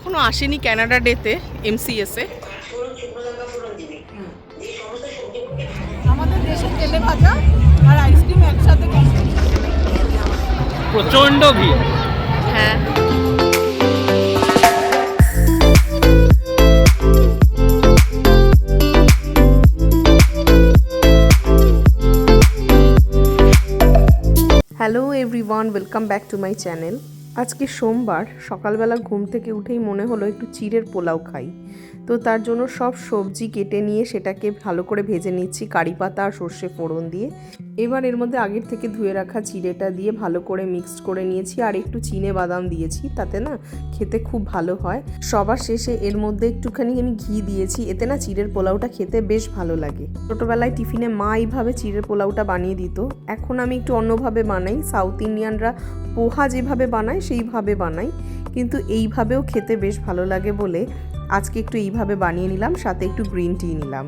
কখনো আসেনি ক্যানাডা ডেতে এমসিএসে আমাদের দেশে তেলে ভাজা আর আইসক্রিম একসাথে প্রচণ্ড ভিড়। হ্যাঁ। Hello everyone welcome back to my channel আজকে সোমবার সকালবেলা ঘুম থেকে উঠেই মনে হলো একটু চিড়ের পোলাও খাই। তো তার জন্য সব সবজি কেটে নিয়ে সেটাকে ভালো করে ভেজে নিচ্ছি, কারি পাতা আর সর্ষে ফোড়ন দিয়ে। এবার এর মধ্যে আগের থেকে ধুয়ে রাখা চিড়েটা দিয়ে ভালো করে মিক্সড করে নিয়েছি আর একটু চিনে বাদাম দিয়েছি, তাতে না খেতে খুব ভালো হয়। সবার শেষে এর মধ্যে একটুখানি আমি ঘি দিয়েছি, এতে না চিড়ের পোলাওটা খেতে বেশ ভালো লাগে। ছোটোবেলায় টিফিনে মা এইভাবে চিড়ের পোলাওটা বানিয়ে দিত। এখন আমি একটু অন্যভাবে বানাই, সাউথ ইন্ডিয়ানরা পোহা যেভাবে বানায় সেইভাবে বানাই। কিন্তু এইভাবেও খেতে বেশ ভালো লাগে বলে আজকে একটু এইভাবে বানিয়ে নিলাম, সাথে একটু গ্রিন টি নিলাম।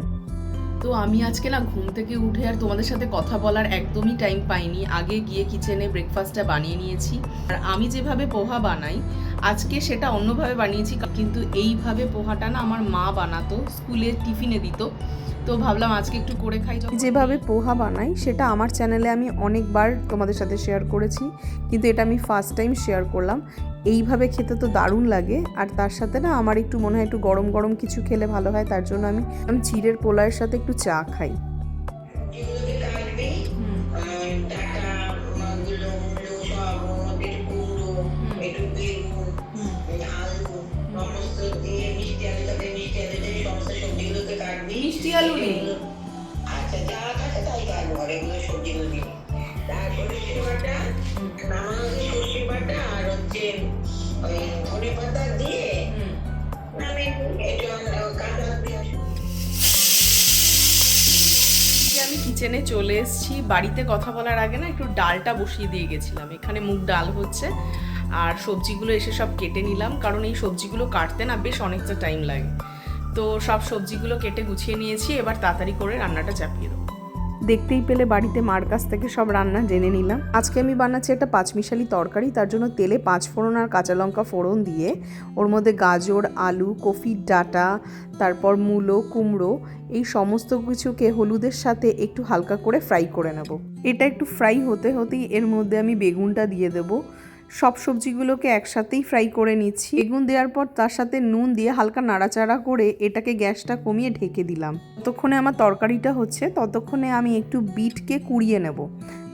তো আমি আজকে না ঘুম থেকে উঠে আর তোমাদের সাথে কথা বলার একদমই টাইম পাইনি। আগে গিয়ে কিচেনে ব্রেকফাস্টটা বানিয়ে নিয়েছি। আর আমি যেভাবে পোহা বানাই, আজকে সেটা অন্যভাবে বানিয়েছি, কিন্তু এইভাবে পোহাটা না আমার মা বানাতো, স্কুলে টিফিনে দিত। তো ভাবলাম আজকে একটু করে খাই যেভাবে পোহা বানাই, সেটা আমার চ্যানেলে আমি অনেকবার তোমাদের সাথে শেয়ার করেছি, কিন্তু এটা আমি ফার্স্ট টাইম শেয়ার করলাম। এইভাবে খেতে তো দারুণ লাগে, আর তার সাথে না আমার একটু মনে হয় একটু গরম গরম কিছু খেলে ভালো হয়, তার জন্য আমি আমি চিড়ের পোলায়ের সাথে একটু চা খাই। আলু নেই। আমি কিচেনে চলে এসেছি। বাড়িতে কথা বলার আগে না একটু ডালটা বসিয়ে দিয়ে গেছিলাম। এখানে মুগ ডাল হচ্ছে আর সবজিগুলো এসে সব কেটে নিলাম। কারণ এই সবজিগুলো কাটতে না বেশ অনেকটা টাইম লাগে। তো সব সবজিগুলো কেটে গুছিয়ে নিয়েছি, এবার তাড়াতাড়ি করে রান্নাটা চাপিয়ে দেবো। দেখতেই পেলে বাড়িতে মার কাছ থেকে সব রান্না জেনে নিলাম। আজকে আমি বানাচ্ছি একটা পাঁচমিশালি তরকারি, তার জন্য তেলে পাঁচ ফোড়ন আর কাঁচা লঙ্কা ফোড়ন দিয়ে ওর মধ্যে গাজর, আলু কফির ডাটা, তারপর মূলো, কুমড়ো, এই সমস্ত কিছুকে হলুদের সাথে একটু হালকা করে ফ্রাই করে নেব। এটা একটু ফ্রাই হতে হতেই এর মধ্যে আমি বেগুনটা দিয়ে দেবো। সব সবজিগুলোকে একসাথেই ফ্রাই করে নিচ্ছি। বেগুন দেওয়ার পর তার সাথে নুন দিয়ে হালকা নাড়াচাড়া করে এটাকে গ্যাসটা কমিয়ে ঢেকে দিলাম। ততক্ষণে আমার তরকারিটা হচ্ছে, ততক্ষণে আমি একটু বিটকে কুড়িয়ে নেব।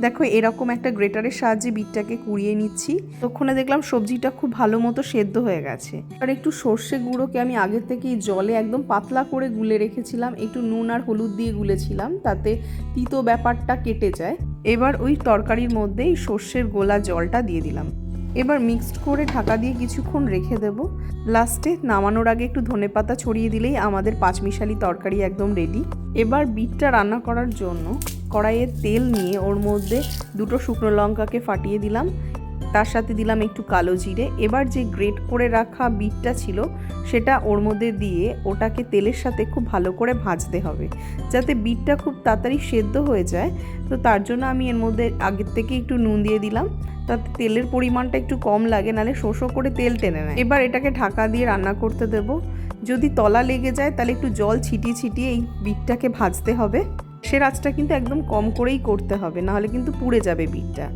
দেখো, এরকম একটা গ্রেটারের সাহায্যে বিটটাকে কুড়িয়ে নিচ্ছি। ততক্ষণে দেখলাম সবজিটা খুব ভালো মতো সেদ্ধ হয়ে গেছে। আর একটু সর্ষে গুঁড়োকে আমি আগের থেকেই জলে একদম পাতলা করে গুলে রেখেছিলাম। একটু নুন আর হলুদ দিয়ে গুলেছিলাম তাতে তিতো ব্যাপারটা কেটে যায়। এবার ওই তরকারির মধ্যেই সর্ষের গোলা জলটা দিয়ে দিলাম। এবার মিক্সড করে ঢাকা দিয়ে কিছুক্ষণ রেখে দেব। লাস্টে নামানোর আগে একটু ধনে পাতা ছড়িয়ে দিলেই আমাদের পাঁচমিশালি তরকারি একদম রেডি এবার বিটটা রান্না করার জন্য কড়াইয়ের তেল নিয়ে ওর মধ্যে দুটো শুকনো লঙ্কাকে ফাটিয়ে দিলাম। তার সাথে দিলাম একটু কালো জিরে। এবার যে গ্রেট করে রাখা বিটটা ছিল, সেটা ওর মধ্যে দিয়ে ওটাকে তেলের সাথে খুব ভালো করে ভাজতে হবে। যাতে বিটটা খুব তাড়াতাড়ি সেদ্ধ হয়ে যায়। তো তার জন্য আমি এর মধ্যে আগের থেকে একটু নুন দিয়ে দিলাম। তাতে তেলের পরিমাণটা একটু কম লাগে, নালে শোষো করে তেল টেনে নেয়। এবার এটাকে ঢাকা দিয়ে রান্না করতে দেব। যদি তলা লেগে যায় তাহলে একটু জল ছিটিয়ে ছিটিয়ে এই বিটটাকে ভাজতে হবে। সে রাজটা কিন্তু একদম কম করেই করতে হবে, নাহলে কিন্তু পুড়ে যাবে বিটটা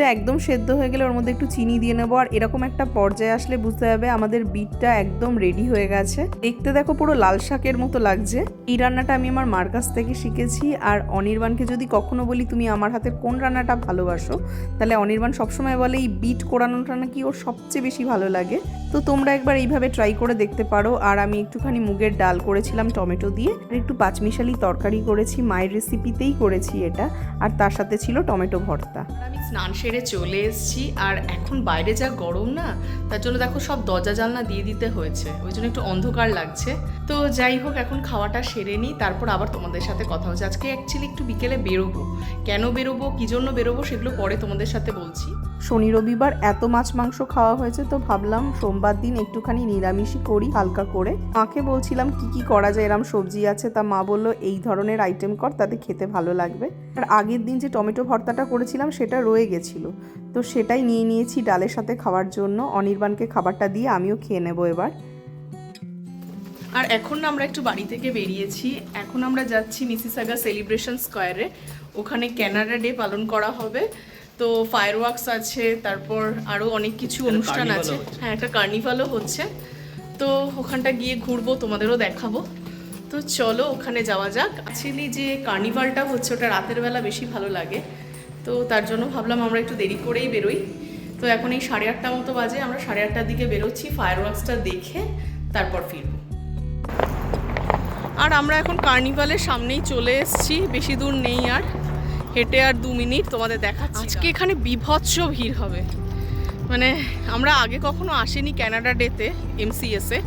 এটা একদম সেদ্ধ হয়ে গেলে ওর মধ্যে একটু চিনি দিয়ে নেব। আর এরকম একটা পর্যায়ে আসলে বুঝতে হবে আমাদের বিটটা একদম রেডি হয়ে গেছে। দেখতে দেখো পুরো লাল শাকের মতো লাগছে। এই রান্নাটা আমি আমার মার কাছ থেকে শিখেছি। আর অনির্বাণকে যদি কখনো বলি তুমি আমার হাতের কোন রান্নাটা ভালোবাসো, তাহলে অনির্বাণ সবসময় বলে এই বিট কোরানোটা নাকি ওর সবচেয়ে বেশি ভালো লাগে। তো তোমরা একবার এইভাবে ট্রাই করে দেখতে পারো। আর আমি একটুখানি মুগের ডাল করেছিলাম টমেটো দিয়ে। আর একটু পাঁচমিশালি তরকারি করেছি, মায়ের রেসিপিতেই করেছি এটা। আর তার সাথে ছিল টমেটো ভর্তা। আমি স্নান সেরে চলে এসেছি। আর এখন বাইরে যা গরম না, তার জন্য দেখো সব দরজা জানলা দিয়ে দিতে হয়েছে। ওই জন্য একটু অন্ধকার লাগছে। তো যাই হোক, এখন খাওয়াটা সেরে নিই, তারপর আবার তোমাদের সাথে কথা হচ্ছে। আজকে অ্যাকচুয়ালি একটু বিকেলে বেরোবো। কেন বেরোবো, কী জন্য বেরোবো সেগুলো পরে তোমাদের সাথে বলছি। শনি রবিবার এত মাছ মাংস খাওয়া হয়েছে তো ভাবলাম সোমবার দিন একটুখানি নিরামিষই করি হালকা করে। মাকে বলছিলাম, কি কি করা যায়? এরম সবজি আছে। তা মা বলল, এই ধরনের আইটেম কর, তাতে খেতে ভালো লাগবে। আর আগের দিন যে টমেটো ভর্তাটা করেছিলাম, সেটা রয়ে গেছিল তো সেটাই নিয়ে নিয়েছি ডালের সাথে খাওয়ার জন্য। অনির্বাণকে খাবারটা দিয়ে আমিও খেয়ে নেব এবার। আর এখন না আমরা একটু বাড়ি থেকে বেরিয়েছি। এখন আমরা যাচ্ছি মিসিসাগা সেলিব্রেশন স্কোয়ারে। ওখানে ক্যানাডা ডে পালন করা হবে। তো ফায়ার ওয়ার্কস আছে তারপর আরও অনেক কিছু অনুষ্ঠান আছে। হ্যাঁ একটা কার্নিভালও হচ্ছে। তো ওখানটা গিয়ে ঘুরবো তোমাদেরও দেখাবো। তো চলো ওখানে যাওয়া যাক। অ্যাকচুয়ালি যে কার্নিভালটা হচ্ছে ওটা রাতের বেলা বেশি ভালো লাগে। তো তার জন্য ভাবলাম আমরা একটু দেরি করেই বেরোই। তো এখন এই সাড়ে আটটা মতো বাজে, আমরা সাড়ে আটটার দিকে বেরোচ্ছি ফায়ার দেখে তারপর ফিরবো। আর আমরা এখন কার্নিভালের সামনেই চলে এসেছি, বেশি দূর নেই আর, হেঁটে আর দু মিনিট তোমাদের দেখাচ্ছি। আজকে এখানে বিভৎস ভিড় হবে। মানে আমরা আগে কখনো আসিনি ক্যানাডা ডেতে এমসিএসে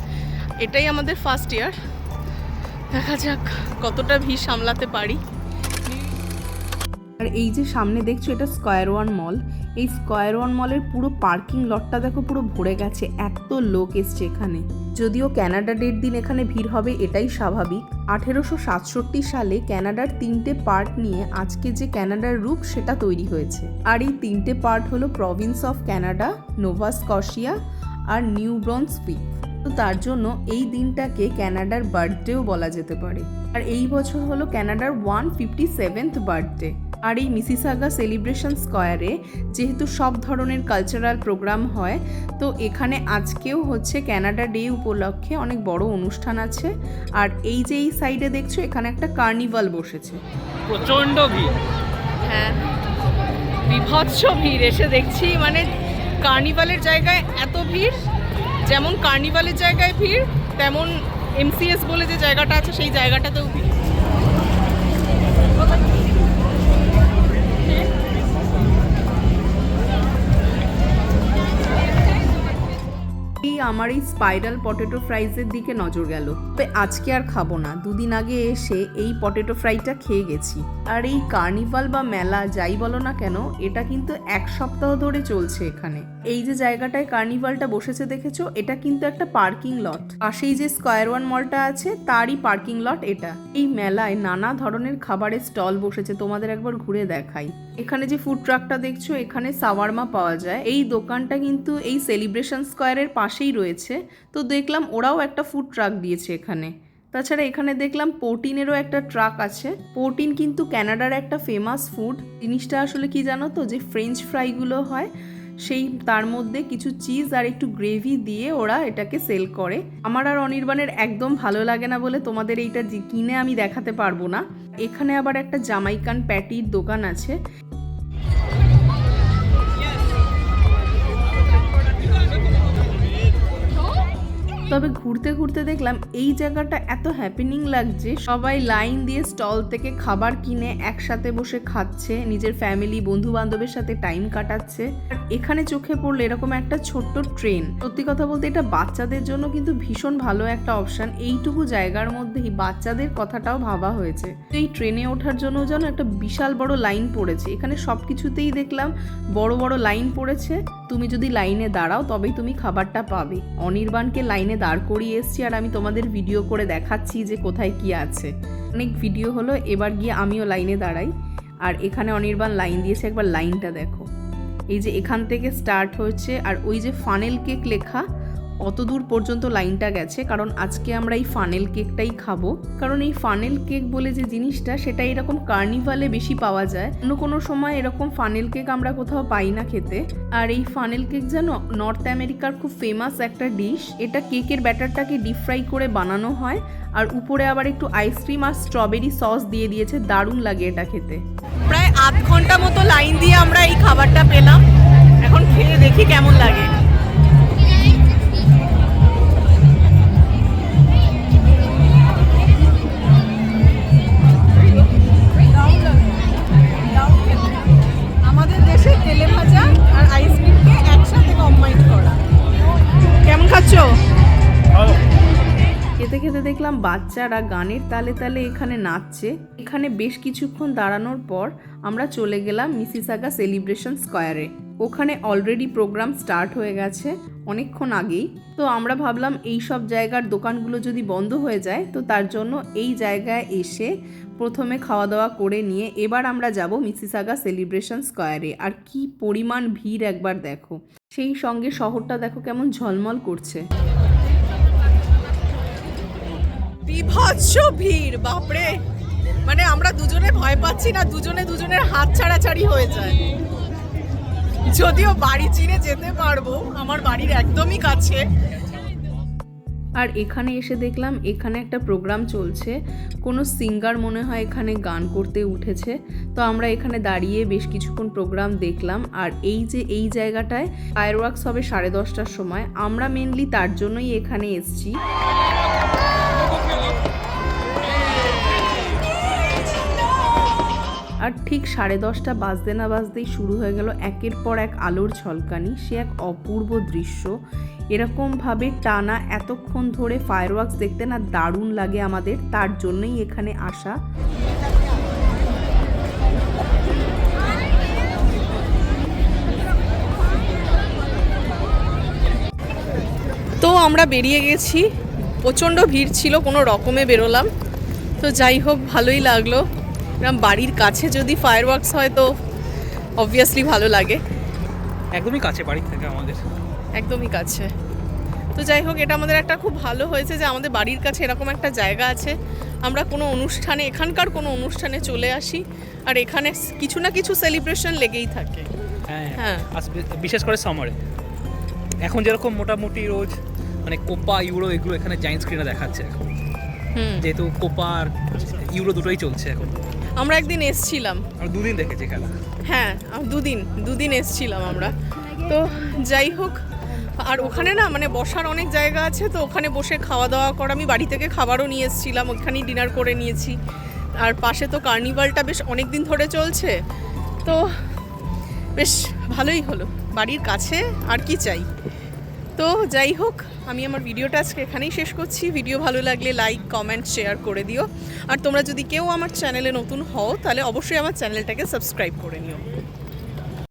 এটাই আমাদের ফার্স্ট ইয়ার দেখা যাক কতটা ভিড় সামলাতে পারি। আর এই যে সামনে দেখছ এটা স্কোয়ার ওয়ান মল এই স্কোয়ার ওয়ান মলের পুরো পার্কিং লটটা দেখো পুরো ভরে গেছে, এত লোক এসছে এখানে। যদিও ক্যানাডা ডের দিন এখানে ভিড় হবে, এটাই স্বাভাবিক। আঠেরোশো সাতষট্টি সালে ক্যানাডার তিনটে পার্ট নিয়ে আজকে যে ক্যানাডার রূপ, সেটা তৈরি হয়েছে। আর এই তিনটে পার্ট হলো province of Canada Nova Scotia R New Brunswick তো তার জন্য এই দিনটাকে ক্যানাডার বার্থডেও বলা যেতে পারে। আর এই বছর হলো ক্যানাডার ওয়ান ফিফটি সেভেন্থ বার্থডে আর এই মিসিসাগা সেলিব্রেশন স্কোয়ারে যেহেতু সব ধরনের কালচারাল প্রোগ্রাম হয় তো এখানে আজকেও হচ্ছে ক্যানাডা ডে উপলক্ষে অনেক বড় অনুষ্ঠান আছে। আর এই যে এই সাইডে দেখছ এখানে একটা কার্নিভাল বসেছে। প্রচণ্ড ভিড়। হ্যাঁ। বিভৎস ভিড় এসে দেখছি মানে কার্নিভালের জায়গায় এত ভিড় যেমন কার্নিভালের জায়গায় ভিড় তেমন এমসিএস বলে যে জায়গাটা আছে সেই জায়গাটাতেও ভিড়। এই আমার এই স্পাইরাল পটেটো ফ্রাইজের দিকে নজর গেল। তবে আজকে আর খাব না। দুদিন আগে এসে এই পটেটো ফ্রাইটা খেয়ে গেছি। আর এই কার্নিভাল বা মেলা যাই বলো না কেন, এটা কিন্তু এক সপ্তাহ ধরে চলছে এখানে। এই যে জায়গাটায় কার্নিভালটা বসেছে দেখেছ, এটা কিন্তু একটা পার্কিং লট। পাশেই যে স্কোয়ার ওয়ান মলটা আছে, তারই পার্কিং লট এটা। এই মেলায় নানা ধরনের খাবারের স্টল বসেছে, তোমাদের একবার ঘুরে দেখাই। এখানে যে ফুড ট্রাকটা দেখছ, এখানে সাওয়ারমা পাওয়া যায়। এই দোকানটা কিন্তু এই সেলিব্রেশন স্কোয়ারের পাশেই রয়েছে। তো দেখলাম ওরাও একটা ফুড ট্রাক দিয়েছে এখানে। তাছাড়া এখানে দেখলাম পোর্টিনেরও একটা ট্রাক আছে। পোর্টিন কিন্তু ক্যানাডার একটা ফেমাস ফুড জিনিসটা আসলে কি জানো তো, যে ফ্রেঞ্চ ফ্রাইগুলো হয় সেই তার মধ্যে কিছু চিজ আর একটু গ্রেভি দিয়ে ওরা এটাকে সেল করে। আমার আর অনির্বাণের একদম ভালো লাগে না বলে তোমাদের এইটা কিনে আমি দেখাতে পারব না। এখানে আবার একটা জামাইকান প্যাটির দোকান আছে। তবে ঘুরতে ঘুরতে দেখলাম এই জায়গাটা এত হ্যাপেনিং লাগছে, সবাই লাইন দিয়ে স্টল থেকে খাবার কিনে একসাথে বসে খাচ্ছে, নিজের ফ্যামিলি বন্ধু বান্ধবের সাথে টাইম কাটাচ্ছে। আর এখানে চোখে পড়ল এরকম একটা ছোট্ট ট্রেন সত্যি কথা বলতে এটা বাচ্চাদের জন্য কিন্তু ভীষণ ভালো একটা অপশন এইটুকু জায়গার মধ্যেই বাচ্চাদের কথাটাও ভাবা হয়েছে। এই ট্রেনে ওঠার জন্য যেন একটা বিশাল বড় লাইন পড়েছে, এখানে সব কিছুতেই দেখলাম বড় বড় লাইন পড়েছে। তুমি যদি লাইনে দাঁড়াও, তবেই তুমি খাবারটা পাবে। অনির্বাণকে লাইনে দাঁড় করিয়ে এসছি আর আমি তোমাদের ভিডিও করে দেখাচ্ছি যে কোথায় কি আছে। অনেক ভিডিও হলো, এবার গিয়ে আমিও লাইনে দাঁড়াই। আর এখানে অনির্বাণ লাইন দিয়েছে, একবার লাইনটা দেখো। এই যে এখান থেকে স্টার্ট হয়েছে, আর ওই যে ফানেল কেক লেখা অত দূর পর্যন্ত লাইনটা গেছে, কারণ আজকে আমরা এই ফানেল কেকটাই খাব। কারণ এই ফানেল কেক বলে যে জিনিসটা, সেটা এরকম কার্নিভালে বেশি পাওয়া যায়। অন্য কোনো সময় এরকম ফানেল কেক আমরা কোথাও পাই না খেতে। আর এই ফানেল কেক যেন নর্থ আমেরিকার খুব ফেমাস একটা ডিশ এটা কেকের ব্যাটারটাকে ডিপ ফ্রাই করে বানানো হয়, আর উপরে আবার একটু আইসক্রিম আর স্ট্রবেরি সস দিয়ে দিয়েছে, দারুণ লাগে এটা খেতে। প্রায় আধ ঘণ্টা মতো লাইন দিয়ে আমরা এই খাবারটা পেলাম। এখন খেয়ে দেখি কেমন লাগে। কেমন খাচ্ছ? খেতে খেতে দেখলাম বাচ্চারা গানের তালে তালে এখানে নাচছে। এখানে বেশ কিছুক্ষণ দাঁড়ানোর পর আমরা চলে গেলাম মিসিসাগা সেলিব্রেশন স্কোয়ারে। ওখানে অলরেডি প্রোগ্রাম স্টার্ট হয়ে গেছে অনেকক্ষণ আগেই। তো আমরা ভাবলাম এই সব জায়গার দোকানগুলো যদি বন্ধ হয়ে যায়, তো তার জন্য এই জায়গায় এসে প্রথমে খাওয়া দাওয়া করে নিয়ে এবার আমরা যাব মিসিসাগা সেলিব্রেশন স্কোয়ারে আর কি পরিমাণ ভিড় একবার দেখো। সেই সঙ্গে শহরটা দেখো কেমন ঝলমল করছে। ভিড়, বাপরে! মানে আমরা দুজনে ভয় পাচ্ছি না, দুজনে দুজনের হাত ছাড়াছাড়ি হয়ে যায়। যদিও বাড়ি চিনে যেতে পারব, আমার বাড়ির একদমই কাছে। আর এখানে এসে দেখলাম, এখানে একটা প্রোগ্রাম চলছে। কোনো সিঙ্গার মনে হয় এখানে গান করতে উঠেছে। তো আমরা এখানে দাঁড়িয়ে বেশ কিছুক্ষণ প্রোগ্রাম দেখলাম। আর এই যে, এই জায়গাটায় ফায়ার ওয়ার্কস হবে সাড়ে দশটার সময়। আমরা মেনলি তার জন্যই এখানে এসছি। আর ঠিক সাড়ে দশটা বাজতে না বাজতেই শুরু হয়ে গেল একের পর এক আলোর ঝলকানি। সে এক অপূর্ব দৃশ্য। এরকমভাবে টানা এতক্ষণ ধরে ফায়ারওয়ার্কস দেখতে না দারুণ লাগে আমাদের, তার জন্যই এখানে আসা। তো আমরা বেরিয়ে গেছি। প্রচণ্ড ভিড় ছিল, কোনো রকমে বেরোলাম। তো যাই হোক, ভালোই লাগল। এরকম বাড়ির কাছে যদি ফায়ার ওয়ার্কস হয় তো অবভিয়াসলি ভালো লাগে। একদমই কাছে বাড়ি থেকে আমাদের। একদমই কাছে। তো যাই হোক এটা আমাদের একটা খুব ভালো হয়েছে যে আমাদের বাড়ির কাছে এরকম একটা জায়গা আছে। আমরা কোনো অনুষ্ঠানে এখানকার কোনো অনুষ্ঠানে চলে আসি আর এখানে কিছু না কিছু সেলিব্রেশন লেগেই থাকে। হ্যাঁ হ্যাঁ। বিশেষ করে সামারে এখন যেরকম মোটামুটি রোজ মানে কোপা ইউরো এগুলো এখানে জায়েন্ট স্ক্রিনে দেখাচ্ছে এখন। হুম। যেহেতু কোপা আর ইউরো দুটোই চলছে এখন। আমরা একদিন এসছিলাম। আর দুদিন দেখেছি খেলা। হ্যাঁ দুদিন দুদিন এসছিলাম আমরা। তো যাই হোক আর ওখানে না মানে বসার অনেক জায়গা আছে তো ওখানে বসে খাওয়া দাওয়া করা। আমি বাড়ি থেকে খাবারও নিয়ে এসেছিলাম ওখানেই ডিনার করে নিয়েছি। আর পাশে তো কার্নিভালটা বেশ অনেক দিন ধরে চলছে। তো বেশ ভালোই হলো। বাড়ির কাছে আর কি চাই। তো যাই হোক আমি আমার ভিডিওটা আজকে এখানেই শেষ করছি। ভিডিও ভালো লাগলে লাইক কমেন্ট শেয়ার করে দিও। আর তোমরা যদি কেউ আমার চ্যানেলে নতুন হও, তাহলে অবশ্যই আমার চ্যানেলটাকে সাবস্ক্রাইব করে নিও।